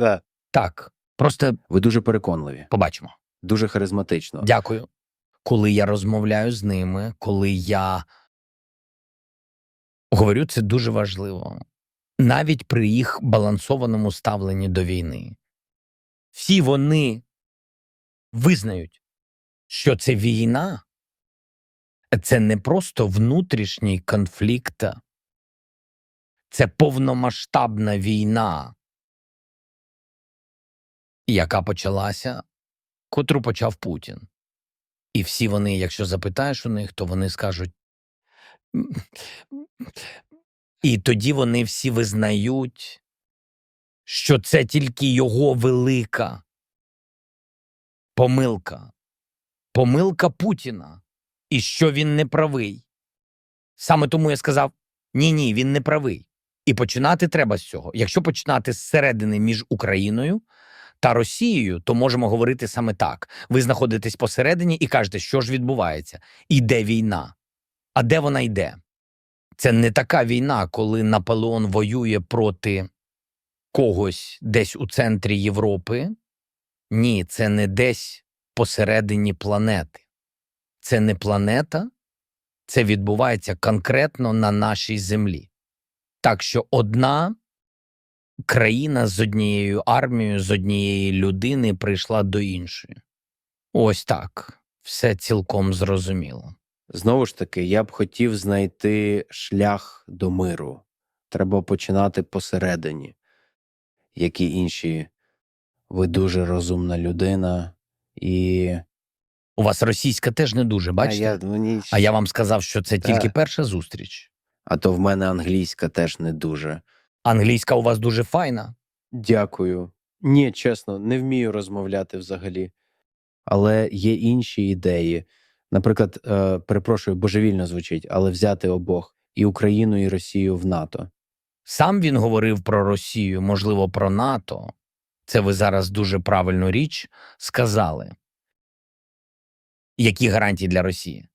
Да. Так, просто Ви дуже переконливі, побачимо. дуже харизматично. Дякую. Коли я розмовляю з ними, коли я говорю, це дуже важливо. Навіть при їх балансованому ставленні до війни. Всі вони визнають, що це війна, це не просто внутрішній конфлікт, це повномасштабна війна, яка почалася, котру почав Путін. І всі вони, якщо запитаєш у них, то вони скажуть. І тоді вони всі визнають, що це тільки його велика помилка, помилка Путіна, і що він не правий. Саме тому я сказав: ні, ні, він не правий. І починати треба з цього. Якщо починати зсередини між Україною та Росією, то можемо говорити саме так. Ви знаходитесь посередині і кажете, що ж відбувається, іде війна. А де вона йде? Це не така війна, коли Наполеон воює проти когось десь у центрі Європи. Ні, це не десь посередині планети. Це не планета, це відбувається конкретно на нашій землі. Так що одна країна з однією армією, з однієї людини прийшла до іншої. Ось так. Все цілком зрозуміло. Знову ж таки, я б хотів знайти шлях до миру. Треба починати посередині. Як і інші, ви дуже розумна людина, і У вас російська теж не дуже, бачите? А я, мені... А я вам сказав, що це Та. тільки перша зустріч. а то в мене англійська теж не дуже. Англійська у вас дуже файна. Дякую. Ні, чесно, не вмію розмовляти взагалі. Але є інші ідеї. Наприклад, е, перепрошую, божевільно звучить, але взяти обох і Україну, і Росію в НАТО. Сам він говорив про Росію, можливо, про НАТО. Це ви зараз дуже правильну річ сказали. Які гарантії для Росії?